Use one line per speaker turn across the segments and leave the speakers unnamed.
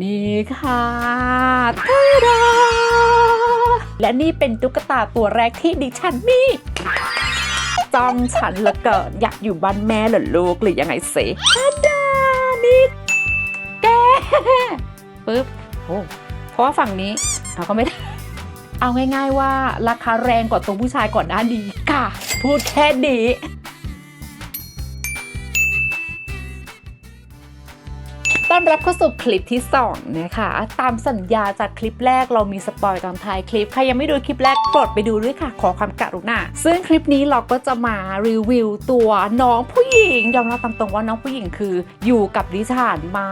นี่ค่ะทาดาและนี่เป็นตุ๊กตาตัวแรกที่ดิฉันมีจ้องฉันละเกินอยากอยู่บ้านแม่เหรอลูกหรือยังไงเสทาดานี่แกปึ๊บโอ้เพราะว่าฝั่งนี้เราก็ไม่ได้เอาง่าย ๆ ว่าราคาแรงกว่าตัวผู้ชายก่อนหน้านี้ค่ะ พูดแค่นี้ ต้อนรับเข้าสู่คลิปที่ 2 นะคะ ตามสัญญาจากคลิปแรกเรามีสปอยตอนท้ายคลิป ใครยังไม่ดูคลิปแรกกดไปดูด้วยค่ะ ขอความกรุณาซึ่งคลิปนี้เราก็จะมารีวิวตัวน้องผู้หญิงยอมรับตามตรงว่าน้องผู้หญิงคืออยู่กับดิฉันมา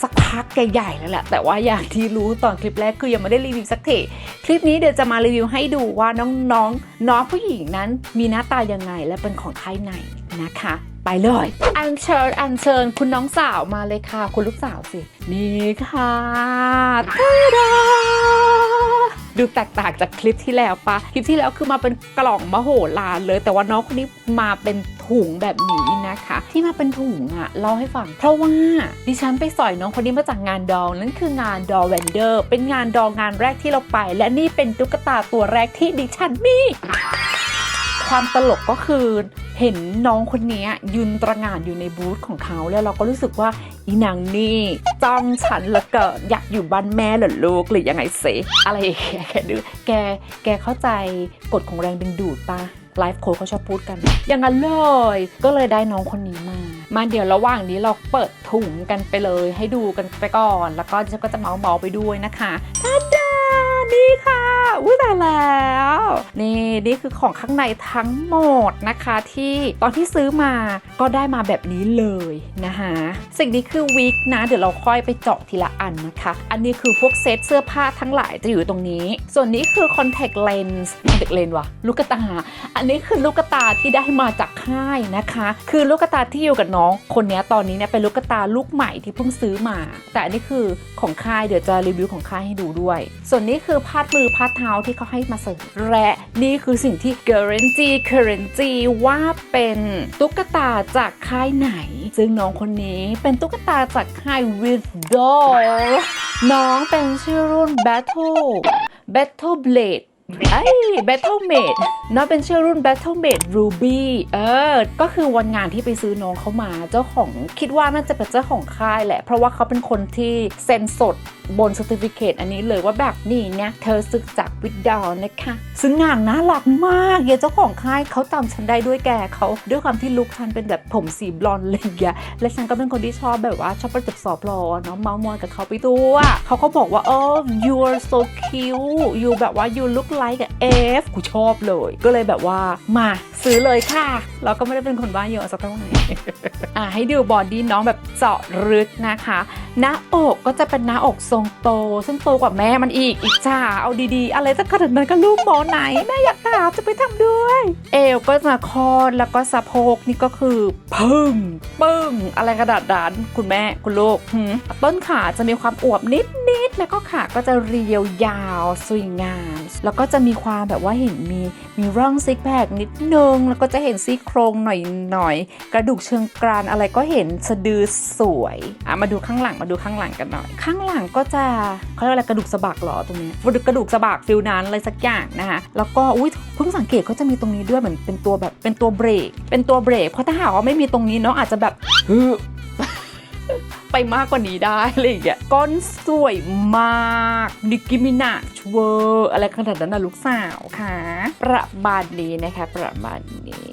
สักพักใหญ่ๆแล้วแหละแต่ว่าอย่างที่รู้ตอนคลิปแรกคือยังไม่ได้รีวิวสักทีคลิปนี้เดี๋ยวจะมารีวิวให้ดูว่าน้องๆน้น้องผู้หญิงนั้นมีหน้าตายังไงและเป็นของค่ายไหน นะคะ ไปเลย อันเชิญอันเชิญคุณน้องสาวมาเลยค่ะ คุณลูกสาวสิ นี่ค่ะทาดาดูแตกต่างจากคลิปที่แล้วปะคลิปที่แล้วคือมาเป็นกล่องมโหฬารเลย แต่ว่าน้องคนนี้มาเป็นถุงแบบนี้นะคะ ที่มาเป็นถุงอะเล่าให้ฟัง เพราะว่าดิฉันไปสอยน้องคนนี้มาจากงานดองนั่นคืองานดอแวนเดอร์ เป็นงานดองงานแรกที่เราไป และนี่เป็นตุ๊กตาตัวแรกที่ดิฉันมี ความตลกก็คือเห็นน้องคนนี้ยืนตระหง่านอยู่ในบูธของเขาแล้วเราก็รู้สึกว่าอีนางนี่จ้องฉันเหละเกินอยากอยู่บ้านแม่เหรอลูกหรือยังไงเสอะไรอย่างเงี้ยแกดูแกแกเข้าใจกฎของแรงดึงดูดปะไลฟ์โค้ชเขาชอบพูดกัน อย่างนั้นเลย ก็เลยได้น้องคนนี้มามาเดี๋ยวระหว่างนี้เราเปิดถุงกันไปเลย ให้ดูกันไปก่อน แล้วก็ฉันก็จะเมาเมาไปด้วยนะคะท่านดานี่ นี่นี่คือของข้างในทั้งหมดนะคะ ที่ตอนที่ซื้อมาก็ได้มาแบบนี้เลยนะคะสิ่งนี้คือวิกนะ เดี๋ยวเราค่อยไปเจาะทีละอันนะคะ อันนี้คือพวกเซตเสื้อผ้าทั้งหลายจะอยู่ตรงนี้ ส่วนนี้คือ contact lens contact lens วะลูกตา อันนี้คือลูกตาที่ได้มาจากค่ายนะคะ คือลูกตาที่อยู่กับน้อง คนนี้ตอนนี้เนี่ยเป็นลูกตาลูกใหม่ที่เพิ่งซื้อมา แต่อันนี้คือของค่ายเดี๋ยวจะรีวิวของค่ายให้ดูด้วย ส่วนนี้คือพาดมือพาดเท้าที่เขาให้มาเสริมและนี่คือสิ่งที่ guarantee guarantee ว่าเป็นตุ๊กตาจากค่ายไหน ซึ่งน้องคนนี้เป็นตุ๊กตาจากค่าย with doll น้องเป็นชื่อรุ่น battle battle blade ไอ้ Battle Mate น้องเป็นชื่อรุ่น Battle Mate Ruby เออ ก็คือวันงานที่ไปซื้อน้องเขามาเจ้าของคิดว่าน่าจะเป็นเจ้าของค่ายแหละ เพราะว่าเขาเป็นคนที่เซ็นสดบน Certificate อันนี้เลยว่าแบบนี่เนี่ยเธอซึกจากวิดดาวนะคะ ซึ่งงานน่ารักมากเยเจ้าของค่ายเขาจำฉันได้ด้วยแกเขาด้วยความที่ลุคฉันเป็นแบบผมสีบลอนด์อะไรอย่าและฉันก็เป็นคนที่ชอบแบบว่าชอบประจับสอบรอเนาะเมาส์มอยกับเขาไปตัวเขาก็บอกว่าเออ you are so cute you แบบว่า you look like a F กูชอบเลย ก็เลยแบบว่ามาซื้อเลยค่ะ เราก็ไม่ได้เป็นคนบ้าเยอะสักเท่าไหร่อะให้ดูบอดี้น้องแบบเจาะลึกนะคะ หน้าอกก็จะเป็นหน้าอกทรงโต ซึ่งโตกว่าแม่มันอีกอีกจ้าเอาดีๆ อะไรจะขนาดนั้นก็ลูกหมอไหนแม่อยากถามจะไปทำด้วย เอวก็จะคอดแล้วก็สะโพกนี่ก็คือพึ่งปึ้งอะไรกระดาษดานคุณแม่คุณลูกต้นขาจะมีความอวบนิดนิดๆแล้วก็ขาก็จะเรียวยาวสวยงามแล้วก็จะมีความแบบว่าเห็นมีมีร่องซิกแพคนิดนึง แล้วก็จะเห็นซี่โครงหน่อยหน่อยกระดูกเชิงกรานอะไรก็เห็นสะดือสวยอะมาดูข้างหลังมาดูข้างหลังกันหน่อย ข้างหลังก็จะเขาเรียกอะไรกระดูกสะบักเหรอตรงนี้กระดูกสะบักฟิลนั้นอะไรสักอย่างนะคะแล้วก็อุ้ยเพิ่งสังเกตเขาจะมีตรงนี้ด้วยเหมือนเป็นตัวแบบเป็นตัวเบรก เป็นตัวเบรกเพราะถ้าหากว่าไม่มีตรงนี้เนาะอาจจะแบบ ไปมากกว่านี้ได้อะไรอย่างเงี้ยก้อนสวยมากนิกกิมินาชเวอร์อะไรขนาดนั้นนะลูกสาวค่ะประมาณนี้นะคะประมาณนี้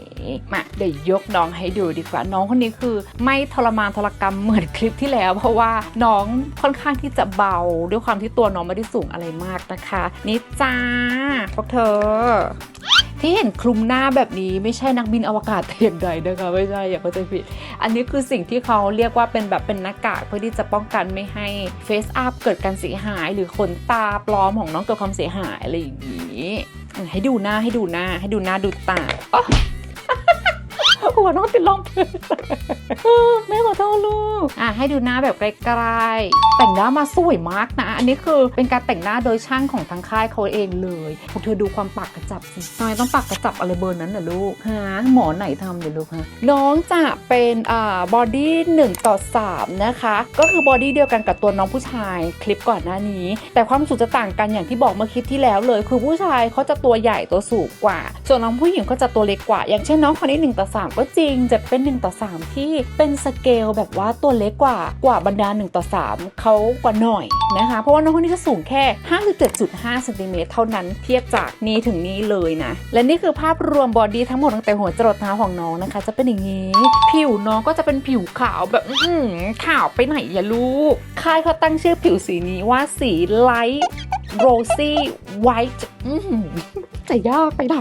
มาเดี๋ยวยกน้องให้ดูดีกว่า น้องคนนี้คือ ไม่ทรมานทรกรรมเหมือนคลิปที่แล้ว เพราะว่าน้องค่อนข้างที่จะเบาด้วยความที่ตัวน้องไม่ได้สูงอะไรมากนะคะ นี่จ้าพวกเธอ ที่เห็นคลุมหน้าแบบนี้ไม่ใช่นักบินอวกาศแต่อย่างใดนะคะไม่ใช่อย่าเข้าใจผิด อันนี้คือสิ่งที่เขาเรียกว่าเป็นแบบเป็นหน้ากากเพื่อที่จะป้องกันไม่ให้เฟซอัพเกิดการเสียหาย หรือขนตาปลอมของน้องเกิดความเสียหายอะไรอย่างนี้ ให้ดูหน้าให้ดูหน้าให้ดูหน้าดูตาอ๋อ หัวน้องติดลมพื้นเออแม่ขอโทษลูกอะให้ดูหน้าแบบไกลๆแต่งหน้ามาสวยมากนะ อันนี้คือเป็นการแต่งหน้าโดยช่างของทางค่ายเขาเองเลยพวกเธอดูความปากกระจับสิทำไมต้องปากกระจับอะไรเบอร์นั้นน่ะลูกฮะหมอไหนทำเดี๋ยวลูกฮะน้องจะเป็นอ่าบอดี้1ต่อ3นะคะก็คือบอดี้เดียวกันกับตัวน้องผู้ชายคลิปก่อนหน้านี้ แต่ความสูงจะต่างกันอย่างที่บอกเมื่อคลิปที่แล้วเลย คือผู้ชายเขาจะตัวใหญ่ตัวสูงกว่า ส่วนน้องผู้หญิงก็จะตัวเล็กกว่า อย่างเช่นน้องคนนี้1ต่อ3ก็จริง จะเป็น 1 ต่อ 3 ที่เป็นสเกลแบบว่าตัวเล็กกว่ากว่าบรรดา 1 ต่อ 3เขากว่าหน่อยนะคะ เพราะว่าน้องคนนี้ก็สูงแค่ 57.5เซนติเมตรเท่านั้นเทียบจากนี้ถึงนี้เลยนะ และนี่คือภาพรวมบอดี้ทั้งหมดตั้งแต่หัวจรดเท้าของน้องนะคะ จะเป็นอย่างนี้ ผิวน้องก็จะเป็นผิวขาวแบบอื้อหือขาวไปไหนอย่าลูกค่ายเขาตั้งชื่อผิวสีนี้ว่าสีไลท์โรซี่ไวท์จะยากไปไหน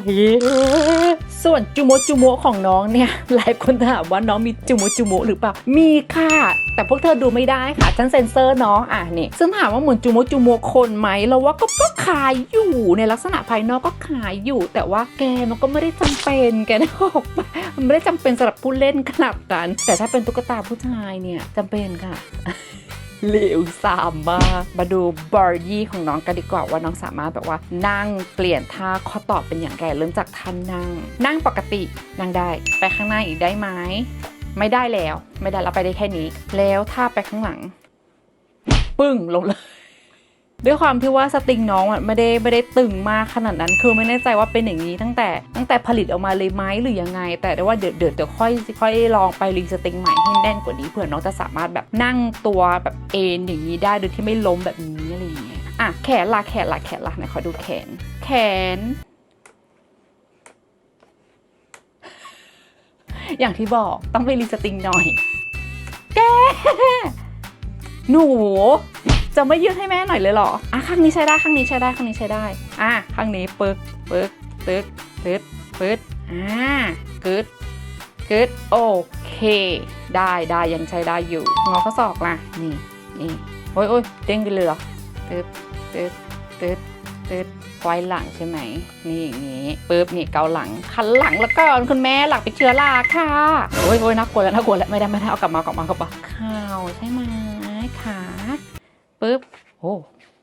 ส่วนจูโมจูโมของน้องเนี่ยหลายคนถามว่าน้องมีจูโมจูโมหรือเปล่า มีค่ะ แต่พวกเธอดูไม่ได้ค่ะฉันเซ็นเซอร์น้องอะนี่ซึ่งถามว่าเหมือนจูโมจูโมคนไหมเราว่าก็ก็ขายอยู่ในลักษณะภายนอกก็ขายอยู่ แต่ว่าแกมันก็ไม่ได้จำเป็นแกนะบอกปมันไม่ได้จำเป็นสำหรับผู้เล่นขนาดนั้นแต่ถ้าเป็นตุ๊กตาผู้ชายเนี่ยจำเป็นค่ะ เหลวสามมาก มาดูบอร์ยี่ของน้องกันดีกว่าว่าน้องสามารถแบบว่านั่งเปลี่ยนท่าข้อต่อเป็นอย่างไรเริ่มจากท่านั่ง นั่งปกตินั่งได้ ไปข้างหน้าอีกได้ไหมไม่ได้แล้ว ไม่ได้เราไปได้แค่นี้ แล้วถ้าไปข้างหลัง ปึ้งลงเลย ด้วยความที่ว่าสตริงน้องอะไม่ได้ไม่ได้ตึงมากขนาดนั้น คือไม่แน่ใจว่าเป็นอย่างนี้ตั้งแต่ตั้งแต่ผลิตออกมาเลยไหมหรือยังไง แต่ได้ว่าเดี๋ยวเดี๋ยวเดี๋ยวค่อยค่อยลองไปรีสตริงใหม่ให้แน่นกว่านี้เผื่อน้องจะสามารถแบบนั่งตัวแบบเอนอย่างนี้ได้โดยที่ไม่ล้มแบบนี้อะไรอย่างเงี้ยอะแขนละแขนละแขนละไหนขอดูแขน แขน อย่างที่บอกต้องไปรีสตริงหน่อย แกหนู จะไม่ยืดให้แม่หน่อยเลยเหรออะข้างนี้ใช้ได้ข้างนี้ใช้ได้ข้างนี้ใช้ได้อะข้างนี้ปึกปึกตึกตึดปึดอ่ากึดกึดโอเค ได้ได้ยังใช้ได้อยู่งอข้อศอกล่ะนี่นี่โอ้ยโอ้ยเด้งไปเลยเหรอตึดตึดตึดตึดไว้หลังใช่ไหม นี่อย่างนี้ปึ๊บนี่เกาหลังคันหลังแล้วก็คุณแม่หลักเป็นเชื้อราค่ะโอ้ยโอ้ยน่ากลัวแล้วน่ากลัวแล้วไม่ได้ไม่ได้เอากลับมาเอากลับมาเอากลับมาข่าวใช่ไหมขา ปึ๊บโอ้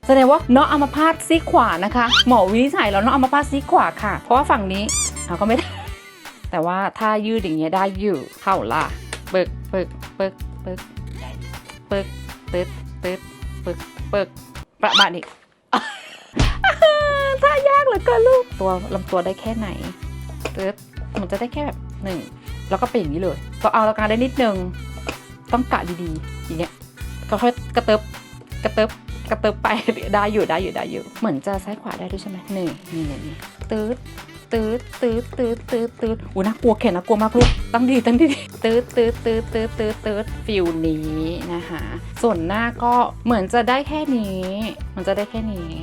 แสดงว่าน้องอัมพาตซีขวานะคะ หมอวินิจฉัยแล้วน้องอัมพาตซีขวาค่ะ เพราะว่าฝั่งนี้เราก็ไม่ได้ แต่ว่าถ้ายืดอย่างเงี้ยได้อยู่เข่าล่ะปึกเปึกเปึกเปึกเปึกตึ๊ดตึ๊ดปึกปึกประมาณนี้ท่ายากเหลือเกินลูกตัวลำตัวได้แค่ไหนตึ๊ดมันจะได้แค่แบบหนึ่งแล้วก็เป็นอย่างนี้เลยต้องเอาตรงกลางได้นิดนึง ต้องกะดีๆอย่างเงี้ยก็ค่อยกระเติบ กระเติบกระเติบไปได้อยู่ได้อยู่ได้อยู่ เหมือนจะซ้ายขวาได้ด้วยใช่ไหมนี่นี่นี่นี่ตืดตืดตืดตืดตืดตืดอู้น่ากลัวแขนน่ากลัวมากลูกตั้งดีตั้งดีตืดตืดตืดตืดตืดตืดฟิลนี้นะคะส่วนหน้าก็เหมือนจะได้แค่นี้ มันจะได้แค่นี้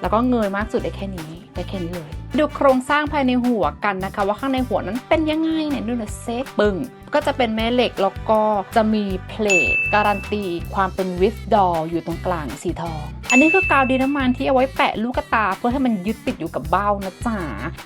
แล้วก็เงยมากสุดได้แค่นี้ ได้แค่นี้เลย ดูโครงสร้างภายในหัวกันนะคะ ว่าข้างในหัวนั้นเป็นยังไงเนี่ยดูน่อยเซ็กปึงก็จะเป็นแม่เหล็กแล้วก็จะมีเพลทการันตีความเป็นวิสดออยู่ตรงกลางสีทอง อันนี้คือกาวดินน้ำมันที่เอาไว้แปะลูกตา เพื่อให้มันยึดติดอยู่กับเบ้านะจ๊ะ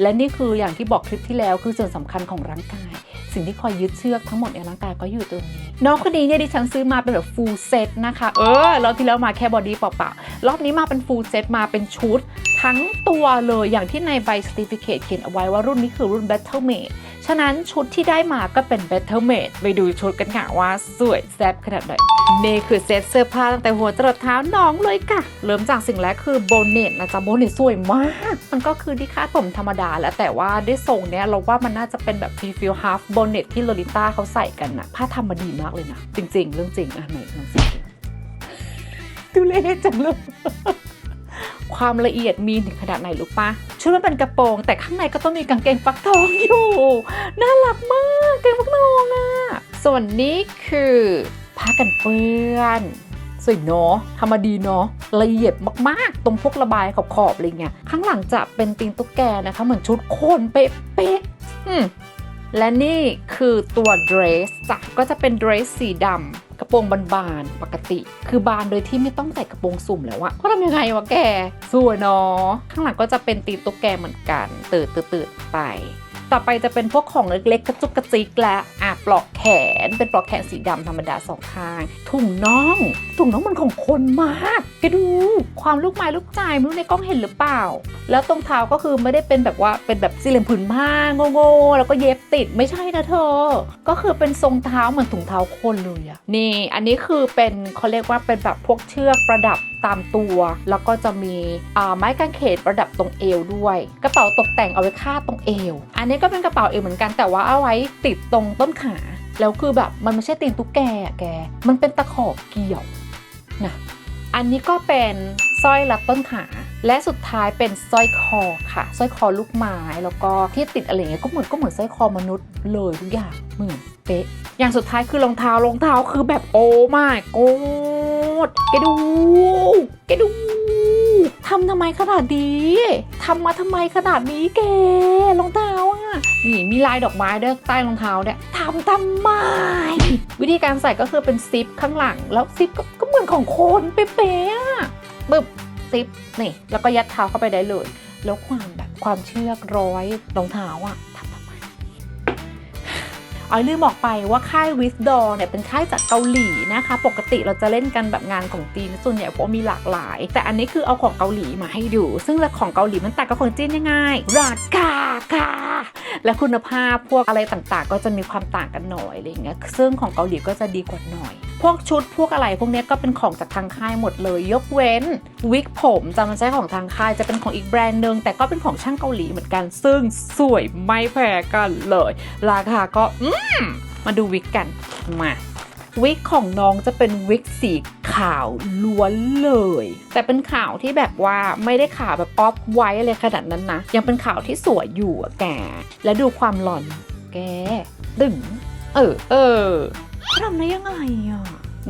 และนี่คืออย่างที่บอกคลิปที่แล้วคือส่วนสำคัญของร่างกาย สิ่งที่คอยยึดเชือกทั้งหมดในร่างกายก็อยู่ตรงนี้น้องคนนี้เนี่ยดิฉันซื้อมาเป็นแบบฟูลเซตนะคะ เออรอบที่แล้วมาแค่บอดี้เปล่าๆรอบนี้มาเป็นฟูลเซตมาเป็นชุด ทั้งตัวเลยอย่างที่ในใบสติฟิเคตเขียนเอาไว้ว่ารุ่นนี้คือรุ่น Battle Made ฉะนั้นชุดที่ได้มาก็เป็น Battle Made ไปดูชุดกันค่ะว่าสวยแซ่บขนาดไหนนี่คือเซตเสื้อผ้าตั้งแต่หัวจรดเท้าน้องเลยค่ะ เริ่มจากสิ่งแรกคือโบเนตนะจ๊ะโบเนตสวยมาก มันก็คือที่คาดผมธรรมดาแล้วแต่ว่าด้วยทรงเนี้ยเราว่ามันน่าจะเป็นแบบฟีฟิลฮาร์ฟโบเนตที่โลลิต้าเขาใส่กันนะผ้าทำมาดีมากเลยนะ จริง ๆ เรื่องจริงอะไหนลองสิดูเล่จังเลย ความละเอียดมีถึงขนาดไหนรู้ปะชุดมันเป็นกระโปรง แต่ข้างในก็ต้องมีกางเกงฟักทองอยู่ น่ารักมากกางเกงฟักทองอะส่วนนี้คือผ้ากันเปื้อนสวยเนาะทำมาดีเนาะละเอียดมากๆ ตรงพวกระบายขอบๆอะไรเงี้ยข้างหลังจะเป็นตีนตุ๊กแกนะคะ เหมือนชุดโคนเป๊ะๆและนี่คือตัวเดรสจ้ะก็จะเป็นเดรสสีดำ ปรงบานๆปกติ คือบานโดยที่ไม่ต้องใส่กระโปรงสุ่มแล้วอะเขาทำยังไงวะแกสวยเนาะข้างหลังก็จะเป็นตีนตุ๊กแกเหมือนกัน ตืดตืดๆๆไป ต่อไปจะเป็นพวกของเล็กๆ กระจุกกระจิกและอะปลอกแขนเป็นปลอกแขนสีดำธรรมดาสองข้างถุงน่องถุงน่องมันของคนมากแกดู ความลูกไม้ลูกใจไม่รู้ในกล้องเห็นหรือเปล่า แล้วตรงเท้าก็คือไม่ได้เป็นแบบว่าเป็นแบบสี่เหลี่ยมผืนผ้าโง่ๆแล้วก็เย็บติดไม่ใช่นะเธอ ก็คือเป็นทรงเท้าเหมือนถุงเท้าคนเลยอะนี่ อันนี้คือเป็นเขาเรียกว่าเป็นแบบพวกเชือกประดับ ตามตัว แล้วก็จะมีไม้กางเขนประดับตรงเอวด้วย กระเป๋าตกแต่งเอาไว้คาดตรงเอว อันนี้ก็เป็นกระเป๋าเอวเหมือนกันแต่ว่าเอาไว้ติดตรงต้นขาแล้วคือแบบมันไม่ใช่ตีนตุ๊กแกอะแก มันเป็นตะขอเกี่ยวนะอันนี้ก็เป็นสร้อยรัดต้นขาและสุดท้ายเป็นสร้อยคอค่ะสร้อยคอลูกไม้แล้วก็ที่ติดอะไรเงี้ยก็เหมือนก็เหมือนสร้อยคอมนุษย์เลยทุกอย่างเหมือนเป๊ะ อย่างสุดท้ายคือรองเท้ารองเท้าคือแบบโอ้มากโก ด แกดู แกดูทำทำไมขนาดนี้ทำมาทำไมขนาดนี้แกรองเท้าอะ นี่มีลายดอกไม้ด้วยใต้รองเท้าเนี่ยทำทำไม วิธีการใส่ก็คือเป็นซิปข้างหลัง แล้วซิปก็ก็เหมือนของคนเป๊ะๆบึบซิปนี่ แล้วก็ยัดเท้าเข้าไปได้เลย แล้วความแบบความเชือกร้อยรองเท้าอะ อ๋อลืมบอกไปว่าค่ายวิสดอเนี่ยเป็นค่ายจากเกาหลีนะคะ ปกติเราจะเล่นกันแบบงานของจีนส่วนใหญ่เพราะว่ามีหลากหลาย แต่อันนี้คือเอาของเกาหลีมาให้ดู ซึ่งของเกาหลีมันต่ากับของจีนยังไงราคาค่ะและคุณภาพพวกอะไรต่างๆ ก็จะมีความต่างกันหน่อยอะไรเงี้ยซึ่งของเกาหลีก็จะดีกว่าหน่อย พวกชุดพวกอะไรพวกนี้ก็เป็นของจากทางค่ายหมดเลย ยกเว้นวิกผมจะมันใช่ของทางค่ายจะเป็นของอีกแบรนด์หนึ่งแต่ก็เป็นของช่างเกาหลีเหมือนกัน ซึ่งสวยไม่แพ้กันเลย ราคาก็อืมมาดูวิกกันมาวิกของน้องจะเป็นวิกสีขาวล้วนเลย แต่เป็นขาวที่แบบว่าไม่ได้ขาวแบบออฟไว้อะไรขนาดนั้นนะ ยังเป็นขาวที่สวยอยู่อะแก แล้วดูความหล่อน แก ดึง เออ เออ ทำได้ยังไงอะ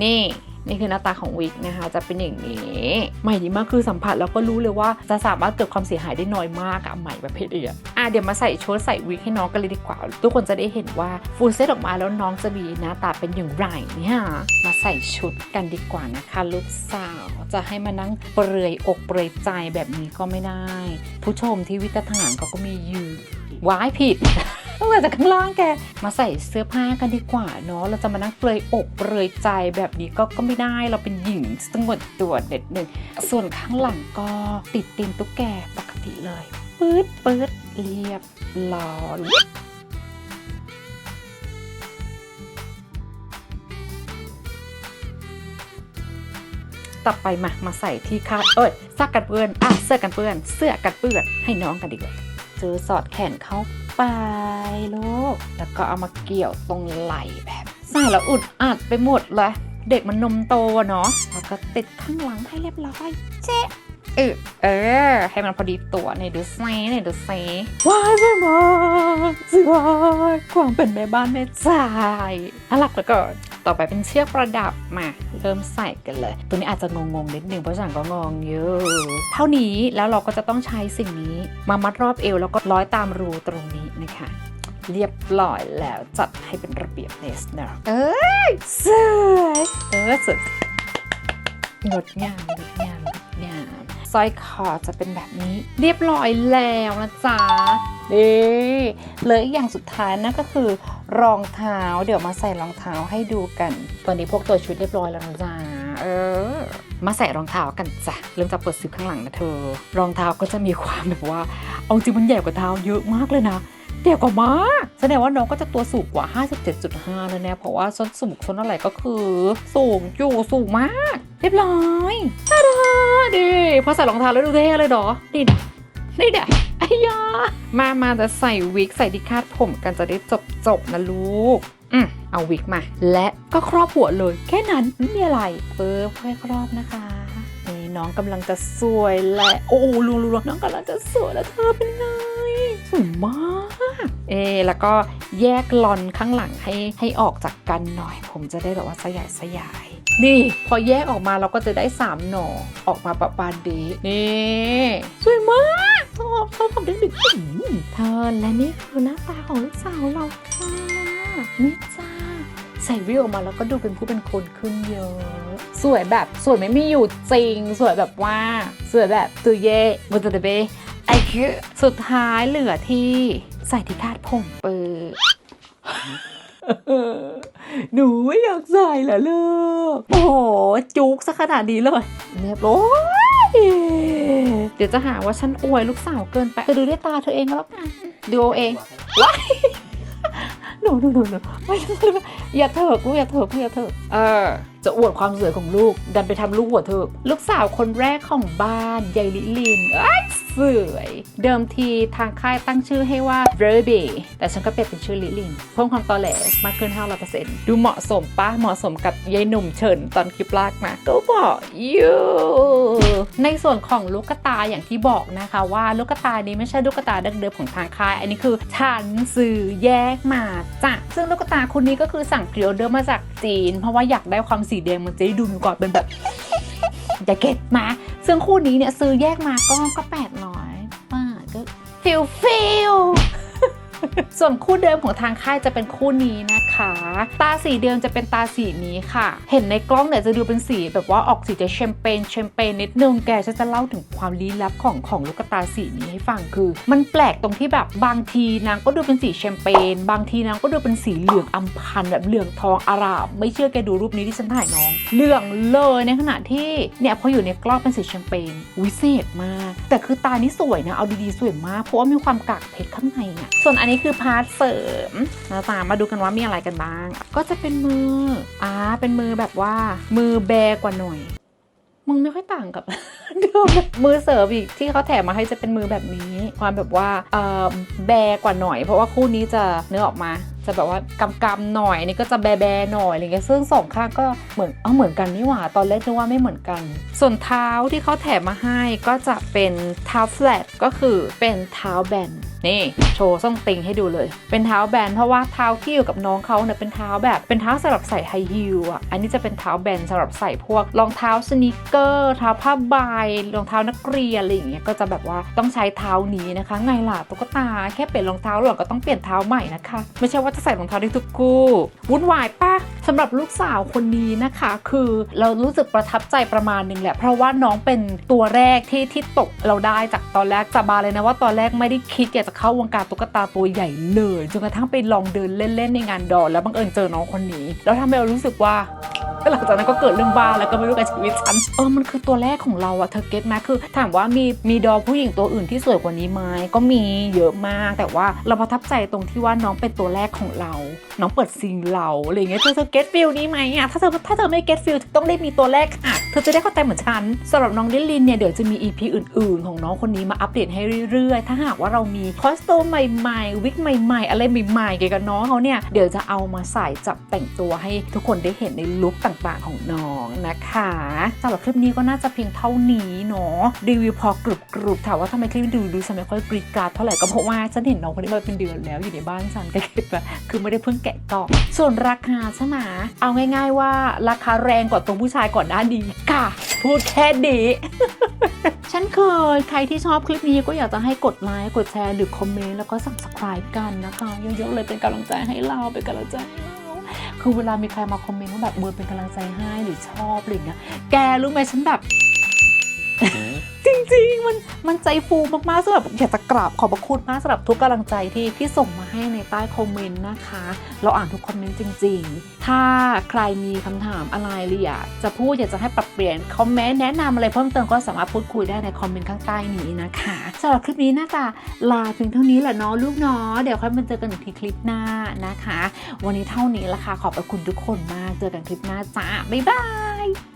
นี่นี่คือหน้าตาของวิกนะคะ จะเป็นอย่างนี้ใหม่ดีมากคือสัมผัสแล้วก็รู้เลยว่าจะสามารถเกิดความเสียหายได้น้อยมากอะใหม่ประเภทเอียอะเดี๋ยวมาใส่ชุดใส่วิกให้น้องกันเลยดีกว่า ทุกคนจะได้เห็นว่าฟูลเซตออกมาแล้วน้องจะมีหน้าตาเป็นอย่างไรเนี่ยมาใส่ชุดกันดีกว่านะคะลูกสาว จะให้มานั่งเปลือยอกเปลือยใจแบบนี้ก็ไม่ได้ ผู้ชมที่วิตฐานเขาก็มีอยู่ว้ายผิด ต้องมาจากข้างล่างแก มาใส่เสื้อผ้ากันดีกว่าเนาะ เราจะมานั่งเปลือยอกเปลือยใจแบบนี้ก็ก็ไม่ได้ เราเป็นหญิงสงวนตัวเด็ดหนึ่ง ส่วนข้างหลังก็ติดตีนตุ๊กแกปกติเลย ปื๊ดปื๊ดเรียบร้อยต่อไปมา มาใส่ที่คาด เอ้ยซักกันเปื้อน อะ เสื้อกันเปื้อน เสื้อกันเปื้อน ให้น้องกันดีกว่า เจอสอดแขนเข้า ไปลูก แล้วก็เอามาเกี่ยวตรงไหล่แบบใส่แล้วอุดอัดไปหมดเลย เด็กมันนมโตอะเนาะ แล้วก็ติดข้างหลังให้เรียบร้อย เจ๊เออเออ ให้มันพอดีตัวในดูเซ่ในดูเซ่ว้ายสวยมากสวยความเป็นแม่บ้านแม่ใจน่ารักแล้วก็ ต่อไปเป็นเชือกประดับมาเริ่มใส่กันเลย ตัวนี้อาจจะงงๆนิดนึงเพราะฉันก็งงอยู่เท่านี้แล้วเราก็จะต้องใช้สิ่งนี้มามัดรอบเอวแล้วก็ร้อยตามรูตรงนี้นะคะเรียบร้อยแล้วจัดให้เป็นระเบียบเนสเนอะเอ้ยสวยเออสวยงดงามงดงามงดงามสร้อยคอจะเป็นแบบนี้ เรียบร้อยแล้วนะจ๊ะ นี่เหลยอย่างสุดท้ายนั่นก็คือ รองเท้าเดี๋ยวมาใส่รองเท้าให้ดูกัน ตอนนี้พวกตัวชุดเรียบร้อยแล้วนะจ๊ะเออ มาใส่รองเท้ากันจ้ะเริ่มจากเปิดซิปข้างหลังนะเธอ รองเท้าก็จะมีความแบบว่าเอาจริงมันใหญ่กว่าเท้าเยอะมากเลยนะเด็กกว่ามากแสดงว่าน้องก็จะตัวสูงกว่า 57.5 แล้วเนี่ยเพราะว่าส้นสูงส้นอะไรก็คือ สูงอยู่สูงมาก เรียบร้อยตาดาดิพอใส่รองเท้าแล้วดูเท่เลยเนาะนี่เด้นี่เด้ไอ้ยา มามาจะใส่วิกใส่ดิคาดผมกันจะได้จบจบๆนะลูก อืมเอาวิกมา และก็ครอบหัวเลย แค่นั้นไม่มีอะไรเปิบค่อยครอบนะคะนี่น้องกำลังจะสวยและ โอ้ลูลูน้องกำลังจะสวยแล้วเธอเป็นไงสวยมากเอแล้วก็แยกลอนข้างหลังให้ให้ออกจากกันหน่อย ผมจะได้แบบว่าสยายสยาย นี่พอแยกออกมาเราก็จะได้ 3 หน่อออกมาประปานดีนี่สวยมากชอบชอบทำได้ดึกเธอและนี่คือหน้าตาของลูกสาวเราค่ะนี่จ้าใส่วิวออกมาแล้วก็ดูเป็นผู้เป็นคนขึ้นเยอะ สวยแบบสวยไม่มีอยู่จริง สวยแบบว่า สวยแบบตัวเย่บนตัวเบไอคือสุดท้ายเหลือที่ใส่ที่คาดผมเปิด หนูไม่อยากใส่เหรอลูก โอ้โห จุกซะขนาดนี้เลย เรียบร้อยเดี๋ยวจะหาว่าฉันอวยลูกสาวเกินไปเธอดูด้วยตาเธอเองแล้วกันดูเอาเองว้ายหนูหนูหนูหนูไม่ไม่อย่าเถิกลูกอย่าเถิกลูกอย่าเถอะเออ จะอวดความสวยของลูก ดันไปทำลูกหัวเถิกลูกสาวคนแรกของบ้านยายลิลินเอ้ยสวย เดิมทีทางค่ายตั้งชื่อให้ว่า r u b y แต่ฉันก็เปลี่ยนเป็นชื่อลิลิน เพิ่มความตอแหลมากขึ้น500%ดูเหมาะสมปะเหมาะสมกับยายหนุ่มเฉินตอนคลิปแรกมาก็บอกอยู่ในส่วนของลูกตาอย่างที่บอกนะคะว่าลูกตานี้ไม่ใช่ลูกตาดั้งเดิมของทางค่าย อันนี้คือฉันซื้อแยกมาจ้ะซึ่งลูกตาคนนี้ก็คือสั่งเกลียวเดิมมาจากจีน เพราะว่าอยากได้ความสีีแดงมันจะได้ดูมีก่อนเป็นแบบจะเก็ตมาซึ่งคู่นี้เนี่ยซื้อแยกมาก็ก็แปดร้อยบาทก็ฟิลฟิล ส่วนคู่เดิมของทางค่ายจะเป็นคู่นี้นะคะ ตาสีเดิมจะเป็นตาสีนี้ค่ะ เห็นในกล้องเนี่ยจะดูเป็นสีแบบว่าออกสีจะแชมเปญแชมเปญนิดนึงแกฉันจะเล่าถึงความลี้ลับของของลูกตาสีนี้ให้ฟังคือ มันแปลกตรงที่แบบบางทีนางก็ดูเป็นสีแชมเปญบางทีนางก็ดูเป็นสีเหลืองอำพันแบบเหลืองทองอาราม ไม่เชื่อแกดูรูปนี้ที่ฉันถ่ายน้อง เหลืองเลยในขณะที่เนี่ยพออยู่ในกล้องเป็นสีแชมเปญวิเศษมาก แต่คือตานี่สวยนะเอาดีๆสวยมากเพราะว่ามีความกากเพชรข้างในอะส่วนอันนี้คือพาร์ทเสริมนะตามมาดูกันว่ามีอะไรกันบ้าง ก็จะเป็นมืออ่าเป็นมือแบบว่า มือแบกว่าหน่อย มึงไม่ค่อยต่างกับเดิมมือเสิริมอีกที่เขาแถมมาให้จะเป็นมือแบบนี้ ความแบบว่าเออแบกว่าหน่อย เพราะว่าคู่นี้จะเนื้อออกมาจะแบบว่ากำกำๆหน่อยนี่ก็จะแบแบหน่อยอะไรเงี้ยซึ่งสองข้างก็เหมือนเอาเหมือนกันนี่หว่าตอนแรกนึกว่าไม่เหมือนกัน ส่วนเท้าที่เขาแถมมาให้ก็จะเป็นเท้าแฟลตก็คือเป็นเท้าแบนนี่โชว์ส้งติงให้ดูเลย เป็นเท้าแบนเพราะว่าเท้าที่อยู่กับน้องเขาเนี่ยเป็นเท้าแบบเป็นเท้าสำหรับใส่ไฮฮิลอะอันนี้จะเป็นเท้าแบนสำหรับใส่พวกรองเท้าสนิเกอร์เท้าผ้าใบรองเท้านักเรียนอะไรอย่างเงี้ยก็จะแบบว่าต้องใช้เท้านี้นะคะไงล่ะตุ๊กตาแค่เปลี่ยนรองเท้าหรอกก็ต้องเปลี่ยนเท้าใหม่นะคะ ไม่ใช่ว่าจะใส่รองเท้าได้ทุกคู่วุ่นวายปะ สำหรับลูกสาวคนนี้นะคะ คือเรารู้สึกประทับใจประมาณหนึ่งแหละ เพราะว่าน้องเป็นตัวแรกที่ที่ตกเราได้จากตอนแรกสบานเลยนะว่าตอนแรกไม่ได้คิดอยากจะเข้าวงการตุ๊กตาตัวใหญ่เลยจนกระทั่งไปลองเดินเล่นๆในงานดอนแล้วบังเอิญเจอน้องคนนี้ แล้วทำให้เรารู้สึกว่าหลังจากนั้นก็เกิดเรื่องบ้าแล้วก็ไม่รู้กับชีวิตฉันเออมันคือตัวแรกของเราอะเธอเก็ตไหมคือ ถามว่ามีมีดอผู้หญิงตัวอื่นที่สวยกว่านี้ไหมก็มีเยอะมาก แต่ว่าเราประทับใจตรงที่ว่าน้องเป็นตัวแรกของเรา น้องเปิดซิงเราอะไรอย่างเงี้ยเธอเธอเก็ตฟิลนี้ไหมอะถ้าเธอถ้าเธอไม่เก็ตฟิลต้องได้มีตัวแรกอะ ธอจะได้เข้าใจเหมือนฉันสำหรับน้องลิลลินเนี่ยเดี๋ยวจะมี EP อื่น ๆ ของน้องคนนี้มาอัปเดตให้เรื่อย ๆ ถ้าหากว่าเรามีคอสตูมใหม่ๆวิกใหม่ ๆ อะไรใหม่ๆเกี่ยวกับน้องเขาเนี่ยเดี๋ยวจะเอามาใส่จับแต่งตัวให้ทุกคนได้เห็นในลุคต่างๆ ของน้องนะคะสำหรับคลิปนี้ก็น่าจะเพียงเท่านี้เนาะรีวิวพอกรุบกรุบถามว่าทำไมคลิปดูดูฉันไม่ค่อยกรีดกราดเท่าไหร่ก็เพราะว่าฉันเห็นน้องคนนี้มาเป็นเดือนแล้วอยู่ในบ้านฉันก็คิดว่าคือไม่ได้เพิ่งแกะกล่องส่วนราคาใช่ไหมเอาง่าย ๆ ว่าราคาแรงกว่าตัวผู้ชายก่อนหน้านี้ค่ะ พูดแค่นี้ฉันเคยใครที่ชอบคลิปนี้ก็อยากจะให้กดไลค์กดแชร์หรือคอมเมนต์แล้วก็ subscribe กันนะคะเยอะๆเลยเป็นกำลังใจให้เราเป็นกำลังใจให้เราคือเวลามีใครมาคอมเมนต์ว่าแบบเบอร์เป็นกำลังใจให้หรือชอบอะไรอย่างเงี้ยแกรู้ไหมฉันแบบ จริงๆ มันมันใจฟูมากๆสำหรับอยากจะกราบขอบพระคุณมากสำหรับทุกกำลังใจที่ที่ส่งมาให้ในใต้คอมเมนต์นะคะ เราอ่านทุกคอมเมนต์จริง ๆ ถ้าใครมีคำถามอะไรหรืออยากจะพูดอยากจะให้ปรับเปลี่ยนคอมเมนต์แนะนำอะไรเพิ่มเติมก็สามารถพูดคุยได้ในคอมเมนต์ข้างใต้นี้นะคะสำหรับคลิปนี้น่าจะลาเพียงเท่านี้แหละเนาะลูกเนาะเดี๋ยวค่อยมาเจอกันอีกทีคลิปหน้านะคะ วันนี้เท่านี้ละค่ะขอบพระคุณทุกคนมากเจอกันคลิปหน้าจ้าบ๊ายบาย